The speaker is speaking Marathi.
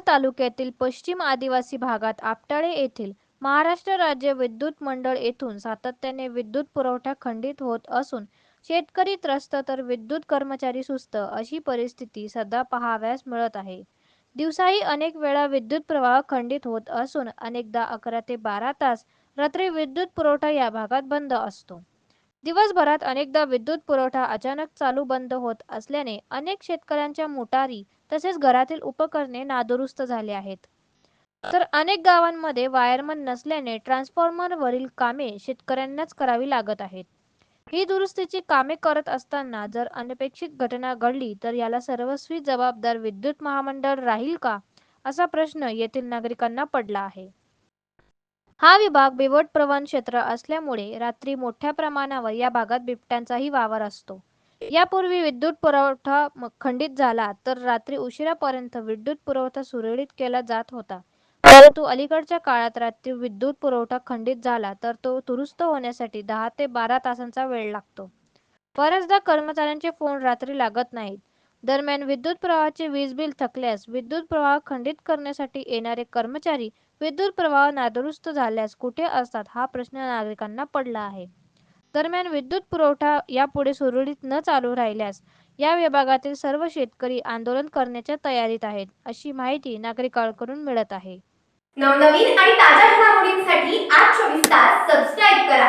तालुक्यातील पश्चिम आदिवासी भागात आपटाळे येथील महाराष्ट्र राज्य विद्युत मंडळ येथून सातत्याने विद्युत पुरवठा खंडित होत असून शेतकरी त्रस्त तर विद्युत कर्मचारी सुस्त अशी परिस्थिती सध्या पहाव्यास मिळत आहे. दिवसाही अनेक वेळा विद्युत प्रवाह खंडित होत असून अनेकदा अकरा ते बारा तास रात्री विद्युत पुरवठा या भागात बंद असतो. दिवसभरात अनेकदा विद्युत पुरवठा अचानक चालू बंद होत असल्याने अनेक शेतकऱ्यांच्या मोटारी तसेच घरातील उपकरणे नादुरुस्त झाले आहेत. तर अनेक गावांमध्ये वायरमन नसल्याने ट्रान्सफॉर्मरवरील कामे शेतकऱ्यांनाच करावी लागत आहेत. ही दुरुस्तीची कामे करत असताना जर अनपेक्षित घटना घडली तर याला सर्वस्वी जबाबदार विद्युत महामंडळ राहील का? असा प्रश्न येथील नागरिकांना पडला आहे. हा विभाग बिबट प्रवण क्षेत्र असल्यामुळे रात्री मोठ्या प्रमाणावर या भागात बिबट्यांचाही वावर असतो. यापूर्वी विद्युत पुरवठा खंडित झाला तर रात्री उशिरापर्यंत विद्युत पुरवठा सुरळीत केला जात होता. परंतु अलीकडच्या काळात रात्री विद्युत पुरवठा खंडित झाला तर तो दुरुस्त होण्यासाठी दहा ते बारा तासांचा वेळ लागतो. बऱ्याचदा कर्मचाऱ्यांचे फोन रात्री लागत नाहीत. दरम्यान विद्युत प्रवाहाचे वीज बिल थकल्यास विद्युत प्रवाह खंडित करण्यासाठी येणारे कर्मचारी विद्युत प्रवाह नादुरुस्त झाल्यास कुठे असतात हा प्रश्न नागरिकांना पडला आहे. दरम्यान विद्युत पुरवठा यापुढे सुरळीत न चालू राहिल्यास या विभागातील सर्व शेतकरी आंदोलन करण्याच्या तयारीत आहेत अशी माहिती नागरिकांकडून मिळत आहे. नवनवीन आणि ताज्या घडामोडींसाठी आज चोवीस तास सबस्क्राईब करा.